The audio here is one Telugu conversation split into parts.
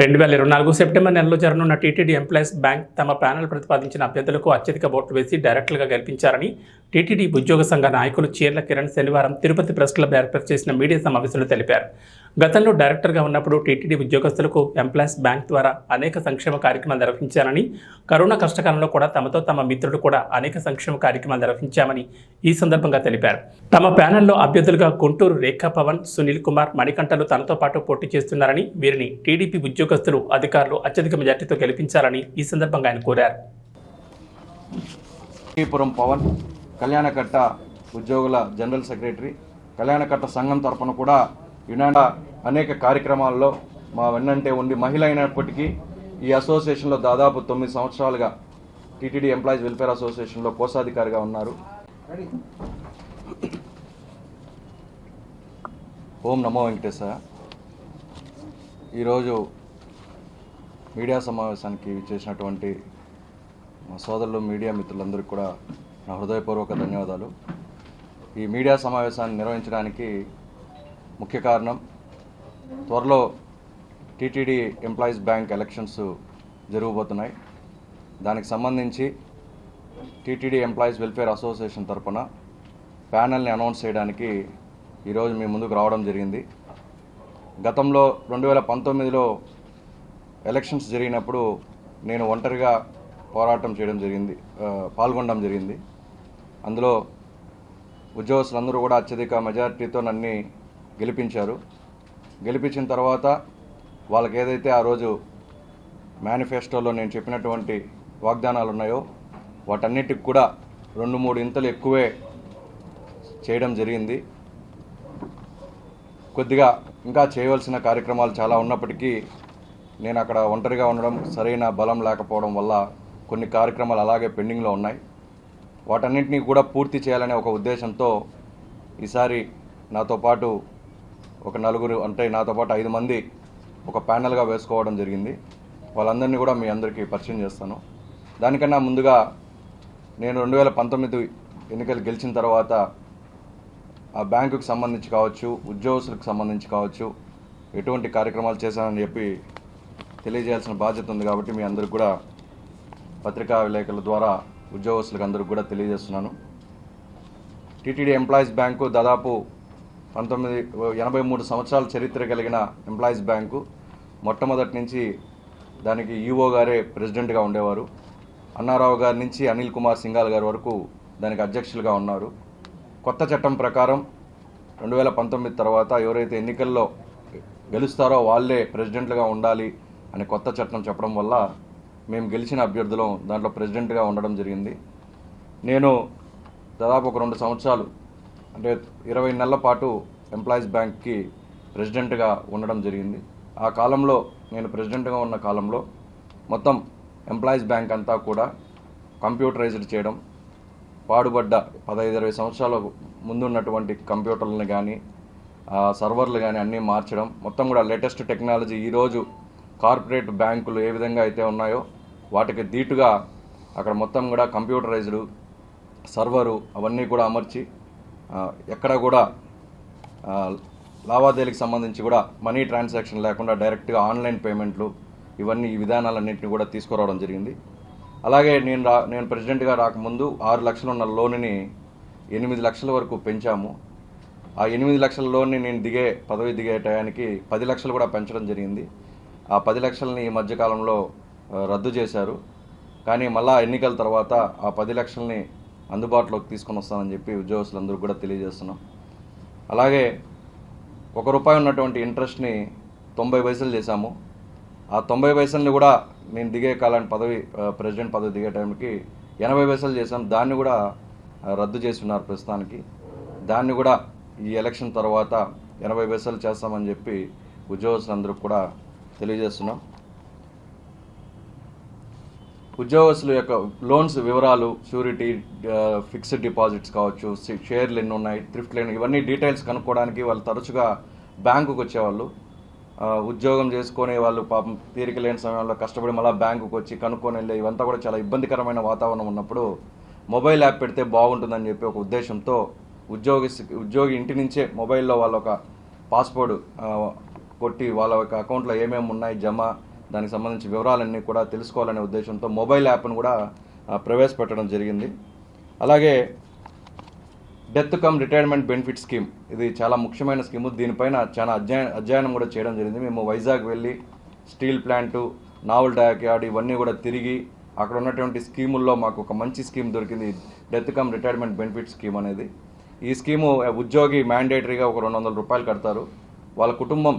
రెండు వేల ఇరవై నాలుగు సెప్టెంబర్ నెలలో జరగనున్న టీటీడీ ఎంప్లాయీస్ బ్యాంక్ తమ ప్యానెల్ ప్రతిపాదించిన అభ్యర్థులకు అత్యధిక ఓట్లు వేసి డైరెక్టర్గా గెలిపించారని టీటీడీ ఉద్యోగ సంఘ నాయకులు చీర్ల కిరణ్ శనివారం తిరుపతి ప్రెస్ క్లబ్ ఏర్పాటు చేసిన మీడియా సమావేశంలో తెలిపారు. గతంలో డైరెక్టర్గా ఉన్నప్పుడు టీటీడీ ఉద్యోగస్తులకు ఎంప్లాయీస్ బ్యాంక్ ద్వారా అనేక సంక్షేమ కార్యక్రమాలు నిర్వహించానని కరోనా కష్టకాలంలో కూడా తమతో తమ మిత్రులు కూడా అనేక సంక్షేమ కార్యక్రమాలు నిర్వహించామని ఈ సందర్భంగా తెలిపారు. తమ ప్యానెల్లో అభ్యర్థులుగా గుంటూరు రేఖా పవన్ సునీల్ కుమార్ మణికంఠలు తనతో పాటు పోటీ చేస్తున్నారని వీరిని టీడీపీ ఉద్యోగస్తులు అధికారులు అత్యధిక మెజార్టీతో గెలిపించాలని ఈ సందర్భంగా ఆయన కోరారు. పవన్ కళ్యాణకట్ట ఉద్యోగుల జనరల్ సెక్రటరీ కళ్యాణకట్ట సంఘం తరఫున కూడా యునాండా అనేక కార్యక్రమాల్లో మా వెన్నంటే ఉండి మహిళ అయినప్పటికీ ఈ అసోసియేషన్లో దాదాపు తొమ్మిది సంవత్సరాలుగా టీటీడీ ఎంప్లాయీస్ వెల్ఫేర్ అసోసియేషన్లో కోశాధికారిగా ఉన్నారు. ఓం నమో వెంకటేశ్వర ఈరోజు మీడియా సమావేశానికి చేసినటువంటి మా సోదరులు మీడియా మిత్రులందరికీ కూడా నా హృదయపూర్వక ధన్యవాదాలు. ఈ మీడియా సమావేశాన్ని నిర్వహించడానికి ముఖ్య కారణం. త్వరలో టీటీడీ ఎంప్లాయీస్ బ్యాంక్ ఎలక్షన్స్ జరగబోతున్నాయి. దానికి సంబంధించి టీటీడీ ఎంప్లాయీస్ వెల్ఫేర్ అసోసియేషన్ తరపున ప్యానల్ని అనౌన్స్ చేయడానికి ఈరోజు మీ ముందుకు రావడం జరిగింది. గతంలో రెండు వేల పంతొమ్మిదిలో ఎలక్షన్స్ జరిగినప్పుడు నేను ఒంటరిగా పోరాటం చేయడం జరిగింది పాల్గొనడం జరిగింది. అందులో ఉద్యోగస్తులందరూ కూడా అత్యధిక మెజారిటీతో నన్ను గెలిపించారు. గెలిపించిన తర్వాత వాళ్ళకి ఏదైతే ఆ రోజు మేనిఫెస్టోలో నేను చెప్పినటువంటి వాగ్దానాలు ఉన్నాయో వాటన్నిటికి కూడా రెండు మూడు ఇంతలు ఎక్కువే చేయడం జరిగింది. కొద్దిగా ఇంకా చేయవలసిన కార్యక్రమాలు చాలా ఉన్నప్పటికీ నేను అక్కడ ఒంటరిగా ఉండడం సరైన బలం లేకపోవడం వల్ల కొన్ని కార్యక్రమాలు అలాగే పెండింగ్లో ఉన్నాయి. వాటన్నింటినీ కూడా పూర్తి చేయాలనే ఒక ఉద్దేశంతో ఈసారి నాతో పాటు ఒక నలుగురు అంటే నాతో పాటు ఐదు మంది ఒక ప్యానల్గా వేసుకోవడం జరిగింది. వాళ్ళందరినీ కూడా మీ అందరికీ పరిచయం చేస్తాను. దానికన్నా ముందుగా నేను రెండు వేల పంతొమ్మిది ఎన్నికలు గెలిచిన తర్వాత ఆ బ్యాంకుకి సంబంధించి కావచ్చు ఉద్యోగస్తులకు సంబంధించి కావచ్చు ఎటువంటి కార్యక్రమాలు చేశానని చెప్పి తెలియజేయాల్సిన బాధ్యత ఉంది కాబట్టి మీ అందరికి కూడా పత్రికా విలేకరుల ద్వారా ఉద్యోగస్తులకు అందరికి కూడా తెలియజేస్తున్నాను. టీటీడీ ఎంప్లాయీస్ బ్యాంకు దాదాపు పంతొమ్మిది ఎనభై మూడు సంవత్సరాల చరిత్ర కలిగిన ఎంప్లాయీస్ బ్యాంకు మొట్టమొదటి నుంచి దానికి ఈఓ గారే ప్రెసిడెంట్గా ఉండేవారు. అన్నారావు గారి నుంచి అనిల్ కుమార్ సింగాల్ గారి వరకు దానికి అధ్యక్షులుగా ఉన్నారు. కొత్త చట్టం ప్రకారం రెండు వేల పంతొమ్మిది తర్వాత ఎవరైతే ఎన్నికల్లో గెలుస్తారో వాళ్ళే ప్రెసిడెంట్లుగా ఉండాలి అని కొత్త చట్టం చెప్పడం వల్ల మేము గెలిచిన అభ్యర్థులం దాంట్లో ప్రెసిడెంట్గా ఉండడం జరిగింది. నేను దాదాపు ఒక రెండు సంవత్సరాలు అంటే ఇరవై నెలల పాటు ఎంప్లాయీస్ బ్యాంక్కి ప్రెసిడెంట్గా ఉండడం జరిగింది. ఆ కాలంలో నేను ప్రెసిడెంట్గా ఉన్న కాలంలో మొత్తం ఎంప్లాయీస్ బ్యాంక్ అంతా కూడా కంప్యూటరైజ్డ్ చేయడం పాడుబడ్డ పదహైదు ఇరవై సంవత్సరాల ముందున్నటువంటి కంప్యూటర్లను కానీ సర్వర్లు కానీ అన్నీ మార్చడం మొత్తం కూడా లేటెస్ట్ టెక్నాలజీ ఈరోజు కార్పొరేట్ బ్యాంకులు ఏ విధంగా అయితే ఉన్నాయో వాటికి ధీటుగా అక్కడ మొత్తం కూడా కంప్యూటరైజ్డ్ సర్వరు అవన్నీ కూడా అమర్చి ఎక్కడ కూడా లావాదేవీలకు సంబంధించి కూడా మనీ ట్రాన్సాక్షన్ లేకుండా డైరెక్ట్గా ఆన్లైన్ పేమెంట్లు ఇవన్నీ ఈ విధానాలన్నింటినీ కూడా తీసుకురావడం జరిగింది. అలాగే నేను రా నేను ప్రెసిడెంట్గా రాకముందు ఆరు లక్షలు ఉన్న లోన్ని ఎనిమిది లక్షల వరకు పెంచాము. ఆ ఎనిమిది లక్షల లోన్ని నేను దిగే పదవి దిగే టయానికి పది లక్షలు కూడా పెంచడం జరిగింది. ఆ పది లక్షలని ఈ మధ్యకాలంలో రద్దు చేశారు. కానీ మళ్ళా ఎన్నికల తర్వాత ఆ పది లక్షల్ని అందుబాటులోకి తీసుకొని వస్తానని చెప్పి ఉద్యోగస్తులందరూ కూడా తెలియజేస్తున్నాం. అలాగే ఒక రూపాయి ఉన్నటువంటి ఇంట్రెస్ట్ని తొంభై పైసలు చేశాము. ఆ తొంభై పైసల్ని కూడా నేను దిగే కాలానికి పదవి ప్రెసిడెంట్ పదవి దిగే టైంకి ఎనభై పైసలు చేశాం దాన్ని కూడా రద్దు చేసి ఉన్నారు ప్రస్తుతానికి. దాన్ని కూడా ఈ ఎలక్షన్ తర్వాత ఎనభై పైసలు చేస్తామని చెప్పి ఉద్యోగస్తులందరూ కూడా తెలియజేస్తున్నాం. ఉద్యోగస్తుల యొక్క లోన్స్ వివరాలు షూరిటీ ఫిక్స్డ్ డిపాజిట్స్ కావచ్చు షేర్లు ఎన్ని ఉన్నాయి థ్రిఫ్ట్ లేని ఇవన్నీ డీటెయిల్స్ కనుక్కోవడానికి వాళ్ళు తరచుగా బ్యాంకుకు వచ్చేవాళ్ళు. ఉద్యోగం చేసుకునే వాళ్ళు పాపం తీరిక లేని సమయంలో కష్టపడి మళ్ళీ బ్యాంకుకు వచ్చి కనుక్కొని వెళ్ళే ఇవంతా కూడా చాలా ఇబ్బందికరమైన వాతావరణం ఉన్నప్పుడు మొబైల్ యాప్ పెడితే బాగుంటుందని చెప్పి ఒక ఉద్దేశంతో ఉద్యోగి ఉద్యోగి ఇంటి నుంచే మొబైల్లో వాళ్ళ ఒక పాస్పోర్ట్ కొట్టి వాళ్ళ యొక్క అకౌంట్లో ఏమేమి ఉన్నాయి జమ దానికి సంబంధించి వివరాలన్నీ కూడా తెలుసుకోవాలనే ఉద్దేశంతో మొబైల్ యాప్ను కూడా ప్రవేశపెట్టడం జరిగింది. అలాగే death cum retirement benefit scheme ఇది చాలా ముఖ్యమైన స్కీమ్. దీనిపైన చాలా అధ్యయన అధ్యయనం కూడా చేయడం జరిగింది. మేము వైజాగ్ వెళ్ళి స్టీల్ ప్లాంటు నావల్ డయాక్యార్డ్ ఇవన్నీ కూడా తిరిగి అక్కడ ఉన్నటువంటి స్కీముల్లో మాకు ఒక మంచి స్కీమ్ దొరికింది. Death cum retirement benefit scheme అనేది. ఈ స్కీము ఉద్యోగి మ్యాండేటరీగా ఒక రెండు వందల రూపాయలు కడతారు. వాళ్ళ కుటుంబం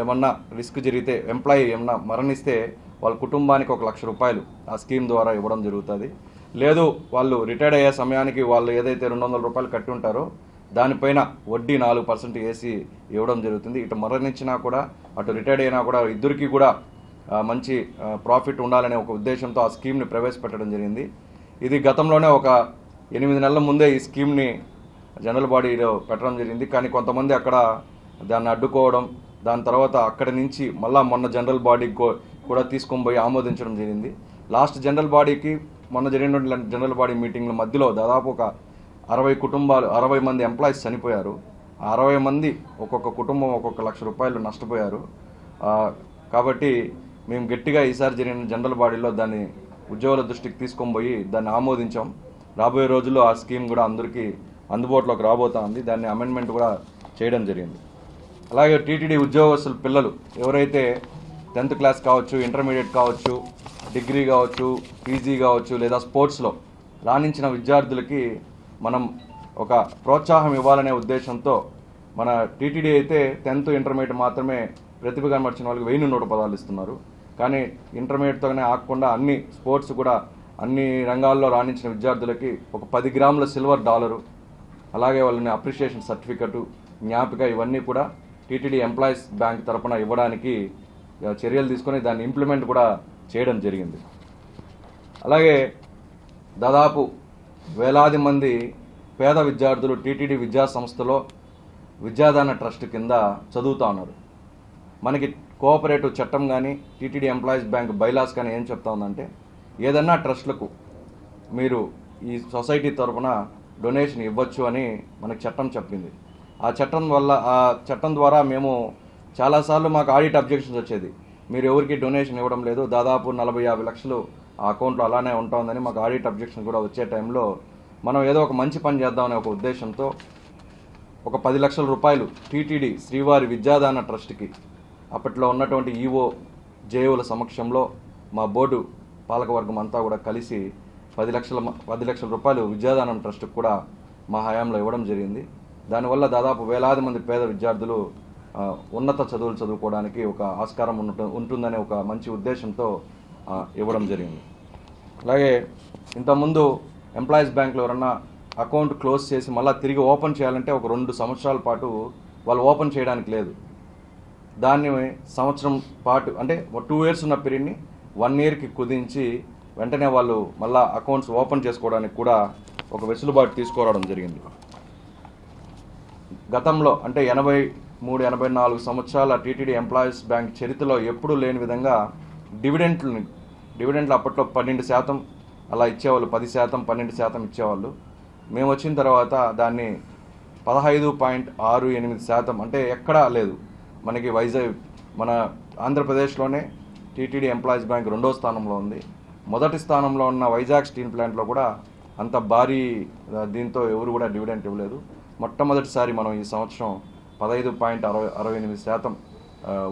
ఏమన్నా రిస్క్ జరిగితే ఎంప్లాయీ ఏమన్నా మరణిస్తే వాళ్ళ కుటుంబానికి ఒక లక్ష రూపాయలు ఆ స్కీమ్ ద్వారా ఇవ్వడం జరుగుతుంది. లేదు వాళ్ళు రిటైర్డ్ అయ్యే సమయానికి వాళ్ళు ఏదైతే రెండు వందల రూపాయలు కట్టి ఉంటారో దానిపైన వడ్డీ నాలుగు పర్సెంట్ వేసి ఇవ్వడం జరుగుతుంది. ఇటు మరణించినా కూడా అటు రిటైర్డ్ అయినా కూడా ఇద్దరికి కూడా మంచి ప్రాఫిట్ ఉండాలనే ఒక ఉద్దేశంతో ఆ స్కీమ్ని ప్రవేశపెట్టడం జరిగింది. ఇది గతంలోనే ఒక ఎనిమిది నెలల ముందే ఈ స్కీమ్ని జనరల్ బాడీలో పెట్టడం జరిగింది. కానీ కొంతమంది అక్కడ దాన్ని అడ్డుకోవడం దాని తర్వాత అక్కడి నుంచి మళ్ళా మొన్న జనరల్ బాడీకి కూడా తీసుకొని పోయి ఆమోదించడం జరిగింది. లాస్ట్ జనరల్ బాడీకి మొన్న జరిగిన జనరల్ బాడీ మీటింగ్ల మధ్యలో దాదాపు ఒక అరవై కుటుంబాలు అరవై మంది ఎంప్లాయీస్ చనిపోయారు. ఆ అరవై మంది ఒక్కొక్క కుటుంబం ఒక్కొక్క లక్ష రూపాయలు నష్టపోయారు. కాబట్టి మేము గట్టిగా ఈసారి జరిగిన జనరల్ బాడీలో దాన్ని ఉద్యోగుల దృష్టికి తీసుకొని పోయి దాన్ని ఆమోదించాం. రాబోయే రోజుల్లో ఆ స్కీమ్ కూడా అందరికీ అందుబాటులోకి రాబోతా ఉంది. దాన్ని అమెండ్మెంట్ కూడా చేయడం జరిగింది. అలాగే టీటీడీ ఉద్యోగస్తులు పిల్లలు ఎవరైతే టెన్త్ క్లాస్ కావచ్చు ఇంటర్మీడియట్ కావచ్చు డిగ్రీ కావచ్చు పీజీ కావచ్చు లేదా స్పోర్ట్స్లో రాణించిన విద్యార్థులకి మనం ఒక ప్రోత్సాహం ఇవ్వాలనే ఉద్దేశంతో మన టీటీడీ అయితే టెన్త్ ఇంటర్మీడియట్ మాత్రమే ప్రతిభ కనబర్చిన వాళ్ళకి వెయ్యి నూట పదాలు ఇస్తున్నారు. కానీ ఇంటర్మీడియట్తోనే ఆకుండా అన్ని స్పోర్ట్స్ కూడా అన్ని రంగాల్లో రాణించిన విద్యార్థులకి ఒక పది గ్రాముల సిల్వర్ డాలరు అలాగే వాళ్ళని అప్రిషియేషన్ సర్టిఫికెట్ జ్ఞాపిక ఇవన్నీ కూడా టీటీడీ ఎంప్లాయీస్ బ్యాంక్ తరపున ఇవ్వడానికి చర్యలు తీసుకొని దాన్ని ఇంప్లిమెంట్ కూడా చేయడం జరిగింది. అలాగే దాదాపు వేలాది మంది పేద విద్యార్థులు టీటీడీ విద్యా సంస్థలో విద్యాదాన ట్రస్ట్ కింద చదువుతా ఉన్నారు. మనకి కోఆపరేటివ్ చట్టం కానీ టీటీడీ ఎంప్లాయీస్ బ్యాంక్ బైలాస్ కానీ ఏం చెప్తా ఉందంటే ఏదన్నా ట్రస్ట్లకు మీరు ఈ సొసైటీ తరఫున డొనేషన్ ఇవ్వచ్చు అని మనకి చట్టం చెప్పింది. ఆ చట్టం వల్ల ఆ చట్టం ద్వారా మేము చాలాసార్లు మాకు ఆడిట్ అబ్జెక్షన్స్ వచ్చేది. మీరు ఎవరికి డొనేషన్ ఇవ్వడం లేదు దాదాపు నలభై యాభై లక్షలు ఆ అకౌంట్లో అలానే ఉంటుందని మాకు ఆడిట్ అబ్జెక్షన్ కూడా వచ్చే టైంలో మనం ఏదో ఒక మంచి పని చేద్దామనే ఒక ఉద్దేశంతో ఒక పది లక్షల రూపాయలు టీటీడీ శ్రీవారి విద్యాదాన ట్రస్ట్కి అప్పట్లో ఉన్నటువంటి ఈఓ జేఓల సమక్షంలో మా బోర్డు పాలకవర్గం అంతా కూడా కలిసి పది లక్షల పది లక్షల రూపాయలు విద్యాదానం ట్రస్ట్కి కూడా మా హయాంలో ఇవ్వడం జరిగింది. దానివల్ల దాదాపు వేలాది మంది పేద విద్యార్థులు ఉన్నత చదువులు చదువుకోవడానికి ఒక ఆస్కారం ఉంటుందనే ఒక మంచి ఉద్దేశంతో ఇవ్వడం జరిగింది. అలాగే ఇంతకుముందు ఎంప్లాయీస్ బ్యాంక్లో ఎవరన్నా అకౌంట్ క్లోజ్ చేసి మళ్ళీ తిరిగి ఓపెన్ చేయాలంటే ఒక రెండు సంవత్సరాల పాటు వాళ్ళు ఓపెన్ చేయడానికి లేదు. దాన్ని సంవత్సరం పాటు అంటే టూ ఇయర్స్ ఉన్న పీరియడ్ని వన్ ఇయర్కి కుదించి వెంటనే వాళ్ళు మళ్ళీ అకౌంట్స్ ఓపెన్ చేసుకోవడానికి కూడా ఒక వెసులుబాటు తీసుకురావడం జరిగింది. గతంలో అంటే ఎనభై మూడు ఎనభై నాలుగు సంవత్సరాల టీటీడీ ఎంప్లాయీస్ బ్యాంక్ చరిత్రలో ఎప్పుడూ లేని విధంగా డివిడెంట్లని డివిడెంట్లు అప్పట్లో పన్నెండు శాతం అలా ఇచ్చేవాళ్ళు పది శాతం పన్నెండు శాతం ఇచ్చేవాళ్ళు. మేము వచ్చిన తర్వాత దాన్ని పదహైదు పాయింట్ ఆరు ఎనిమిది శాతం అంటే ఎక్కడా లేదు. మనకి వైజాగ్ మన ఆంధ్రప్రదేశ్లోనే టీటీడీ ఎంప్లాయీస్ బ్యాంక్ రెండో స్థానంలో ఉంది. మొదటి స్థానంలో ఉన్న వైజాగ్ స్టీల్ ప్లాంట్లో కూడా అంత భారీ దీంతో ఎవరు కూడా డివిడెంట్ ఇవ్వలేదు. మొట్టమొదటిసారి మనం ఈ సంవత్సరం పదహైదు పాయింట్ అరవై అరవై ఎనిమిది శాతం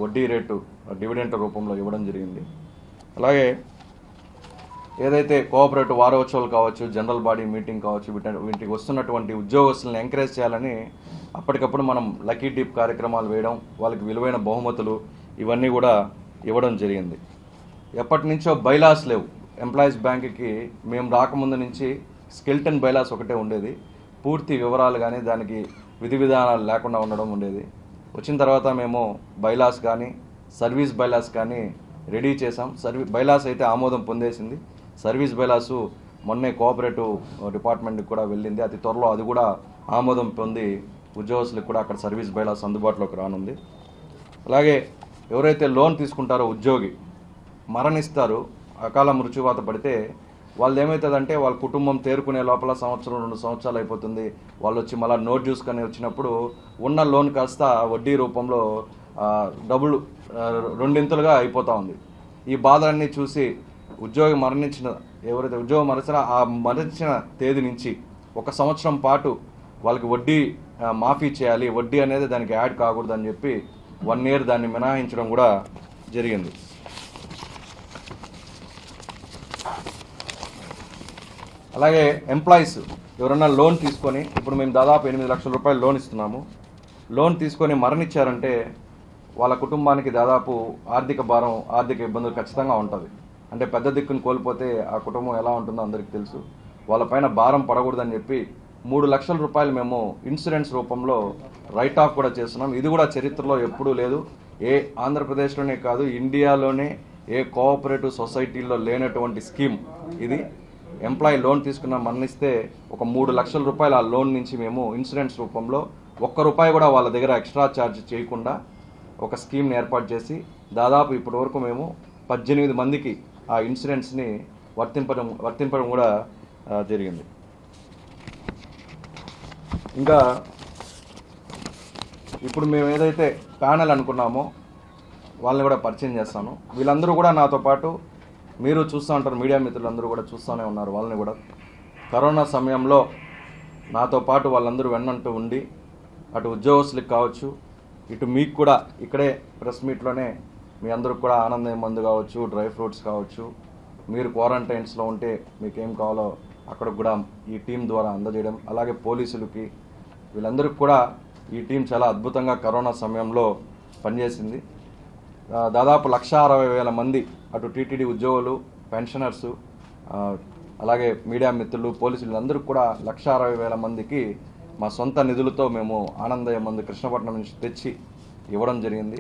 వడ్డీ రేటు డివిడెంట్ రూపంలో ఇవ్వడం జరిగింది. అలాగే ఏదైతే కోఆపరేటివ్ వారోత్సవాలు కావచ్చు జనరల్ బాడీ మీటింగ్ కావచ్చు వీటి వీటికి వస్తున్నటువంటి ఉద్యోగస్తులను ఎంకరేజ్ చేయాలని అప్పటికప్పుడు మనం లక్కీ డీప్ కార్యక్రమాలు వేయడం వాళ్ళకి విలువైన బహుమతులు ఇవన్నీ కూడా ఇవ్వడం జరిగింది. ఎప్పటి నుంచో బైలాస్ లేవు. ఎంప్లాయీస్ బ్యాంక్కి మేము రాకముందు నుంచి స్కెల్టన్ బైలాస్ ఒకటే ఉండేది. పూర్తి వివరాలు కానీ దానికి విధి విధానాలు లేకుండా ఉండడం ఉండేది. వచ్చిన తర్వాత మేము బైలాస్ కానీ సర్వీస్ బైలాస్ కానీ రెడీ చేసాం సర్వీ బైలాస్ అయితే ఆమోదం పొందేసింది. సర్వీస్ బైలాసు మొన్నే కోఆపరేటివ్ డిపార్ట్మెంట్కి కూడా వెళ్ళింది. అతి త్వరలో అది కూడా ఆమోదం పొంది ఉద్యోగస్తులకు కూడా అక్కడ సర్వీస్ బైలాస్ అందుబాటులోకి రానుంది. అలాగే ఎవరైతే లోన్ తీసుకుంటారో ఉద్యోగి మరణిస్తారు. అకాల మృత్యువాత పడితే వాళ్ళు ఏమవుతుందంటే వాళ్ళ కుటుంబం తేరుకునే లోపల సంవత్సరం రెండు సంవత్సరాలు అయిపోతుంది. వాళ్ళు వచ్చి మళ్ళీ నోట్ చూసుకొని వచ్చినప్పుడు ఉన్న లోన్ కాస్త వడ్డీ రూపంలో డబుల్ రెండింతలుగా అయిపోతూ ఉంది. ఈ బాధలన్నీ చూసి ఉద్యోగి మరణించిన ఎవరైతే ఉద్యోగం మరణించినా ఆ మరణించిన తేదీ నుంచి ఒక సంవత్సరం పాటు వాళ్ళకి వడ్డీ మాఫీ చేయాలి. వడ్డీ అనేది దానికి యాడ్ కాకూడదు అని చెప్పి వన్ ఇయర్ దాన్ని మినహాయించడం కూడా జరిగింది. అలాగే ఎంప్లాయీస్ ఎవరన్నా లోన్ తీసుకొని ఇప్పుడు మేము దాదాపు ఎనిమిది లక్షల రూపాయలు లోన్ ఇస్తున్నాము. లోన్ తీసుకొని మరణించారంటే వాళ్ళ కుటుంబానికి దాదాపు ఆర్థిక భారం ఆర్థిక ఇబ్బందులు ఖచ్చితంగా ఉంటుంది. అంటే పెద్ద దిక్కుని కోల్పోతే ఆ కుటుంబం ఎలా ఉంటుందో అందరికీ తెలుసు. వాళ్ళపైన భారం పడకూడదని చెప్పి మూడు లక్షల రూపాయలు మేము ఇన్సూరెన్స్ రూపంలో రైట్ ఆఫ్ కూడా చేస్తున్నాం. ఇది కూడా చరిత్రలో ఎప్పుడూ లేదు. ఏ ఆంధ్రప్రదేశ్లోనే కాదు ఇండియాలోనే ఏ కోఆపరేటివ్ సొసైటీలో లేనటువంటి స్కీమ్ ఇది. ఎంప్లాయీ లోన్ తీసుకున్న మరణిస్తే ఒక మూడు లక్షల రూపాయలు ఆ లోన్ నుంచి మేము ఇన్సూరెన్స్ రూపంలో ఒక్క రూపాయి కూడా వాళ్ళ దగ్గర ఎక్స్ట్రా ఛార్జ్ చేయకుండా ఒక స్కీమ్ని ఏర్పాటు చేసి దాదాపు ఇప్పటి వరకు మేము పద్దెనిమిది మందికి ఆ ఇన్సూరెన్స్ని వర్తింపడం వర్తింపడం కూడా జరిగింది. ఇంకా ఇప్పుడు మేము ఏదైతే ప్యానల్ అనుకున్నామో వాళ్ళని కూడా పరిచయం చేస్తాను. వీళ్ళందరూ కూడా నాతో పాటు మీరు చూస్తూ ఉంటారు మీడియా మిత్రులందరూ కూడా చూస్తూనే ఉన్నారు వాళ్ళని కూడా. కరోనా సమయంలో నాతో పాటు వాళ్ళందరూ వెన్నంటూ ఉండి అటు ఉద్యోగస్తులకు కావచ్చు ఇటు మీకు కూడా ఇక్కడే ప్రెస్ మీట్లోనే మీ అందరికి కూడా ఆనందం మందు కావచ్చు డ్రై ఫ్రూట్స్ కావచ్చు మీరు క్వారంటైన్స్లో ఉంటే మీకేం కావాలో అక్కడ కూడా ఈ టీం ద్వారా అందజేయడం అలాగే పోలీసులకి వీళ్ళందరికీ కూడా ఈ టీం చాలా అద్భుతంగా కరోనా సమయంలో పనిచేసింది. దాదాపు లక్ష అరవై వేల మంది అటు టీటీడీ ఉద్యోగులు పెన్షనర్సు అలాగే మీడియా మిత్రులు పోలీసులు అందరూ కూడా లక్ష అరవై వేల మందికి మా సొంత నిధులతో మేము ఆనందయ్య మందు కృష్ణపట్నం నుంచి తెచ్చి ఇవ్వడం జరిగింది.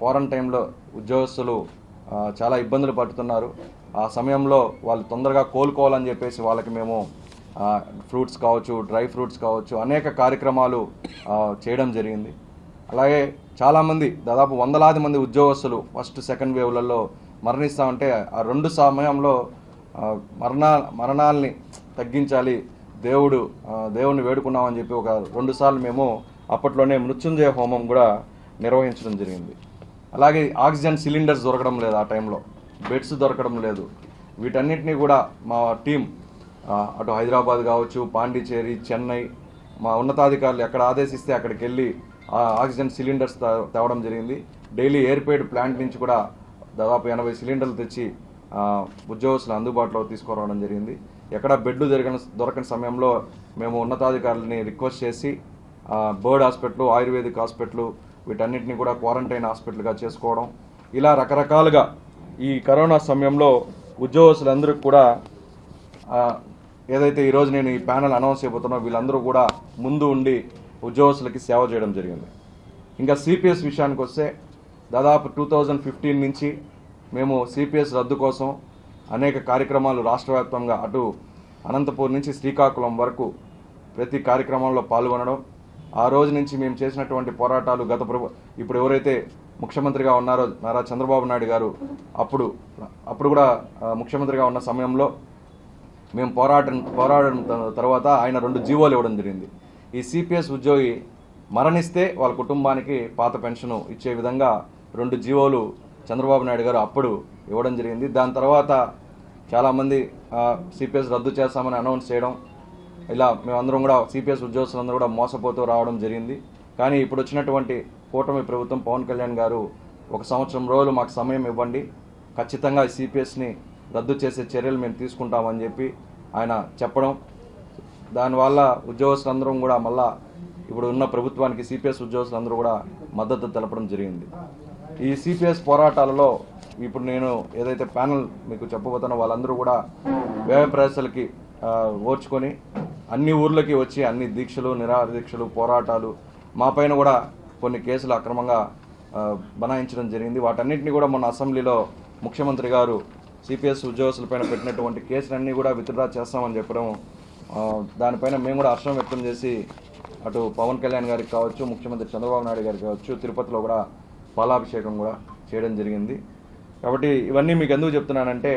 క్వారంటైన్లో ఉద్యోగస్తులు చాలా ఇబ్బందులు పడుతున్నారు. ఆ సమయంలో వాళ్ళు తొందరగా కోలుకోవాలని చెప్పేసి వాళ్ళకి మేము ఫ్రూట్స్ కావచ్చు డ్రై ఫ్రూట్స్ కావచ్చు అనేక కార్యక్రమాలు చేయడం జరిగింది. అలాగే చాలామంది దాదాపు వందలాది మంది ఉద్యోగస్తులు ఫస్ట్ సెకండ్ వేవ్లలో మరణిస్తూ ఉంటే ఆ రెండు సమయంలో మరణ మరణా మరణాలని తగ్గించాలి. దేవుడు దేవుణ్ణి వేడుకున్నామని చెప్పి ఒక రెండు సార్లు మేము అప్పట్లోనే మృత్యుంజయ హోమం కూడా నిర్వహించడం జరిగింది. అలాగే ఆక్సిజన్ సిలిండర్స్ దొరకడం లేదు ఆ టైంలో. బెడ్స్ దొరకడం లేదు. వీటన్నిటిని కూడా మా టీం అటు హైదరాబాద్ కావచ్చు పాండిచేరి చెన్నై మా ఉన్నతాధికారులు ఎక్కడ ఆదేశిస్తే అక్కడికి వెళ్ళి ఆ ఆక్సిజన్ సిలిండర్స్ తేవడం జరిగింది. డైలీ ఎయిర్పేడ్ ప్లాంట్ నుంచి కూడా దాదాపు ఎనభై సిలిండర్లు తెచ్చి ఉద్యోగస్తులు అందుబాటులో తీసుకురావడం జరిగింది. ఎక్కడ బెడ్లు దొరికిన దొరకని సమయంలో మేము ఉన్నతాధికారులని రిక్వెస్ట్ చేసి బర్డ్ హాస్పిటల్ ఆయుర్వేదిక్ హాస్పిటల్ వీటన్నిటిని కూడా క్వారంటైన్ హాస్పిటల్గా చేసుకోవడం. ఇలా రకరకాలుగా ఈ కరోనా సమయంలో ఉద్యోగస్తులందరికీ కూడా ఏదైతే ఈరోజు నేను ఈ ప్యానల్ అనౌన్స్ చేయబోతున్నా వీళ్ళందరూ కూడా ముందు ఉండి ఉద్యోగస్తులకి సేవ చేయడం జరిగింది. ఇంకా సిపిఎస్ విషయానికి వస్తే దాదాపు టూ థౌజండ్ ఫిఫ్టీన్ నుంచి మేము సిపిఎస్ రద్దు కోసం అనేక కార్యక్రమాలు రాష్ట్ర వ్యాప్తంగా అటు అనంతపూర్ నుంచి శ్రీకాకుళం వరకు ప్రతి కార్యక్రమంలో పాల్గొనడం ఆ రోజు నుంచి మేము చేసినటువంటి పోరాటాలు గత ప్రభు ఇప్పుడు ఎవరైతే ముఖ్యమంత్రిగా ఉన్నారో నారా చంద్రబాబు నాయుడు గారు అప్పుడు అప్పుడు కూడా ముఖ్యమంత్రిగా ఉన్న సమయంలో మేము పోరాటం పోరాడడం తర్వాత ఆయన రెండు జీవోలు ఇవ్వడం జరిగింది. ఈ సిపిఎస్ ఉద్యోగి మరణిస్తే వాళ్ళ కుటుంబానికి పాత పెన్షన్ ఇచ్చే విధంగా రెండు జీవోలు చంద్రబాబు నాయుడు గారు అప్పుడు ఇవ్వడం జరిగింది. దాని తర్వాత చాలామంది సిపిఎస్ రద్దు చేస్తామని అనౌన్స్ చేయడం ఇలా మేమందరం కూడా సిపిఎస్ ఉద్యోగస్తులందరూ కూడా మోసపోతూ రావడం జరిగింది. కానీ ఇప్పుడు వచ్చినటువంటి కూటమి ప్రభుత్వం పవన్ కళ్యాణ్ గారు ఒక సంవత్సరం రోజులు మాకు సమయం ఇవ్వండి. ఖచ్చితంగా సిపిఎస్ని రద్దు చేసే చర్యలు మేము తీసుకుంటామని చెప్పి ఆయన చెప్పడం. దానివల్ల ఉద్యోగస్తులందరం కూడా మళ్ళా ఇప్పుడు ఉన్న ప్రభుత్వానికి సిపిఎస్ ఉద్యోగస్తులందరూ కూడా మద్దతు తెలపడం జరిగింది. ఈ సిపిఎస్ పోరాటాలలో ఇప్పుడు నేను ఏదైతే ప్యానల్ మీకు చెప్పబోతున్నా వాళ్ళందరూ కూడా వ్యవప్రయాసాలకి ఓర్చుకొని అన్ని ఊర్లకి వచ్చి అన్ని దీక్షలు నిరాహార దీక్షలు పోరాటాలు మా పైన కూడా కొన్ని కేసులు అక్రమంగా బనాయించడం జరిగింది. వాటన్నిటిని కూడా మొన్న అసెంబ్లీలో ముఖ్యమంత్రి గారు సిపిఎస్ ఉద్యోగస్తులపైన పెట్టినటువంటి కేసులన్నీ కూడా విత్డ్రా చేస్తామని చెప్పడం దానిపైన మేము కూడా హర్షం వ్యక్తం చేసి అటు పవన్ కళ్యాణ్ గారికి కావచ్చు ముఖ్యమంత్రి చంద్రబాబు నాయుడు గారికి కావచ్చు తిరుపతిలో కూడా పాలాభిషేకం కూడా చేయడం జరిగింది. కాబట్టి ఇవన్నీ మీకు ఎందుకు చెప్తున్నానంటే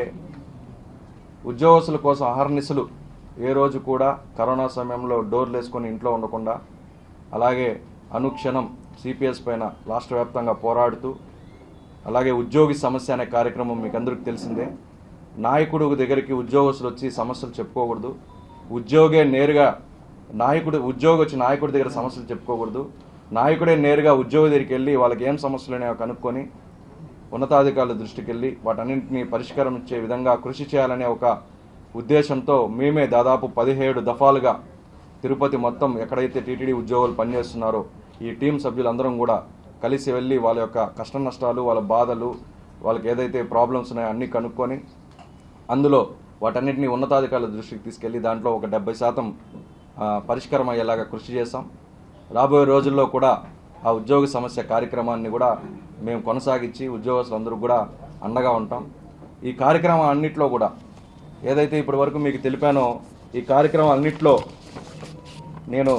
ఉద్యోగస్తుల కోసం అహర్నిశలు ఏ రోజు కూడా కరోనా సమయంలో డోర్లు వేసుకొని ఇంట్లో ఉండకుండా అలాగే అనుక్షణం సిపిఎస్ పైన రాష్ట్ర వ్యాప్తంగా పోరాడుతూ అలాగే ఉద్యోగి సమస్య అనే కార్యక్రమం మీకు అందరికీ తెలిసిందే. నాయకుడు దగ్గరికి ఉద్యోగస్తులు వచ్చి సమస్యలు చెప్పుకోకూడదు. ఉద్యోగే నేరుగా నాయకుడు ఉద్యోగి వచ్చి నాయకుడి దగ్గర సమస్యలు చెప్పుకోకూడదు. నాయకుడే నేరుగా ఉద్యోగి దగ్గరికి వెళ్ళి వాళ్ళకి ఏం సమస్యలు ఉన్నాయో కనుక్కొని ఉన్నతాధికారుల దృష్టికి వెళ్ళి వాటన్నింటినీ పరిష్కారం ఇచ్చే విధంగా కృషి చేయాలనే ఒక ఉద్దేశంతో మేమే దాదాపు పదిహేడు దఫాలుగా తిరుపతి మొత్తం ఎక్కడైతే టీటీడీ ఉద్యోగులు పనిచేస్తున్నారో ఈ టీం సభ్యులందరం కూడా కలిసి వెళ్ళి వాళ్ళ యొక్క కష్ట నష్టాలు వాళ్ళ బాధలు వాళ్ళకి ఏదైతే ప్రాబ్లమ్స్ ఉన్నాయో అన్నీ కనుక్కొని అందులో వాటన్నిటిని ఉన్నతాధికారుల దృష్టికి తీసుకెళ్ళి దాంట్లో ఒక డెబ్బై శాతం పరిష్కారం అయ్యేలాగా కృషి చేశాం. రాబోయే రోజుల్లో కూడా ఆ ఉద్యోగ సమస్య కార్యక్రమాన్ని కూడా మేము కొనసాగించి ఉద్యోగస్తులందరూ కూడా అండగా ఉంటాం. ఈ కార్యక్రమం అన్నిట్లో కూడా ఏదైతే ఇప్పటి వరకు మీకు తెలిపానో ఈ కార్యక్రమం అన్నింటిలో నేను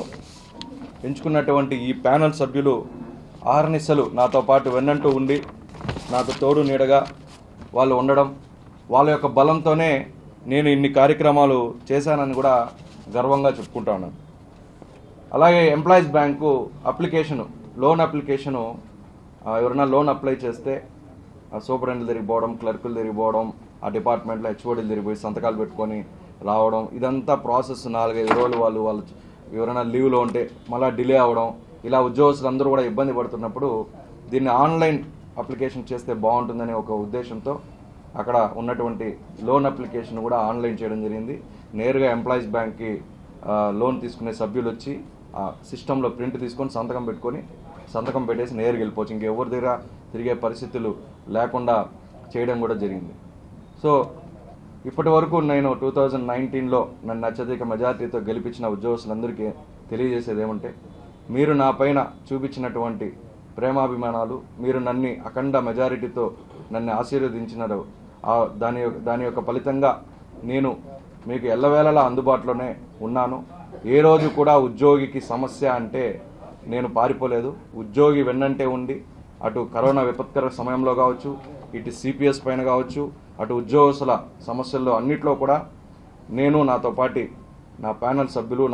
ఎంచుకున్నటువంటి ఈ ప్యానల్ సభ్యులు ఆహర్నిశలు నాతో పాటు వెన్నంటూ ఉండి నాకు తోడు నీడగా వాళ్ళు ఉండడం వాళ్ళ యొక్క బలంతోనే నేను ఇన్ని కార్యక్రమాలు చేశానని కూడా గర్వంగా చెప్పుకుంటాను అలాగే employees bank application loan application ఎవరైనా లోన్ అప్లై చేస్తే ఆ సూపరింటెండెంట్ తిరిగిపోవడం క్లర్కులు తిరిగిపోవడం ఆ డిపార్ట్మెంట్లో హెచ్ఓడీలు తిరిగిపోయి సంతకాలు పెట్టుకొని రావడం ఇదంతా ప్రాసెస్ నాలుగైదు రోజులు వాళ్ళు వాళ్ళు ఎవరైనా లీవ్లో ఉంటే మళ్ళీ డిలే అవ్వడం ఇలా ఉద్యోగస్తులు అందరూ కూడా ఇబ్బంది పడుతున్నప్పుడు దీన్ని ఆన్లైన్ అప్లికేషన్ చేస్తే బాగుంటుందనే ఒక ఉద్దేశంతో అక్కడ ఉన్నటువంటి లోన్ అప్లికేషన్ కూడా ఆన్లైన్ చేయడం జరిగింది. నేరుగా ఎంప్లాయీస్ బ్యాంక్కి లోన్ తీసుకునే సభ్యులు వచ్చి సిస్టంలో ప్రింట్ తీసుకొని సంతకం పెట్టుకొని సంతకం పెట్టేసి నేరుగా వెళ్ళిపోవచ్చు. ఇంకెవరి దగ్గర తిరిగే పరిస్థితులు లేకుండా చేయడం కూడా జరిగింది. సో ఇప్పటి వరకు నేను టూ థౌజండ్ నైన్టీన్లో నన్ను అత్యధిక మెజార్టీతో గెలిపించిన ఉద్యోగస్తులందరికీ తెలియజేసేది ఏమంటే మీరు నా పైన చూపించినటువంటి ప్రేమాభిమానాలు మీరు నన్ను అఖండ మెజారిటీతో నన్ను ఆశీర్వదించినారు. దాని యొక్క దాని యొక్క ఫలితంగా నేను మీకు ఎల్లవేళలా అందుబాటులోనే ఉన్నాను. ఏ రోజు కూడా ఉద్యోగికి సమస్య అంటే నేను పారిపోలేదు. ఉద్యోగి వెన్నంటే ఉండి అటు కరోనా విపత్కర సమయంలో కావచ్చు ఇటు సిపిఎస్ పైన కావచ్చు అటు ఉద్యోగస్తుల సమస్యల్లో అన్నిట్లో కూడా నేను నాతో పాటి నా ప్యానల్ సభ్యులు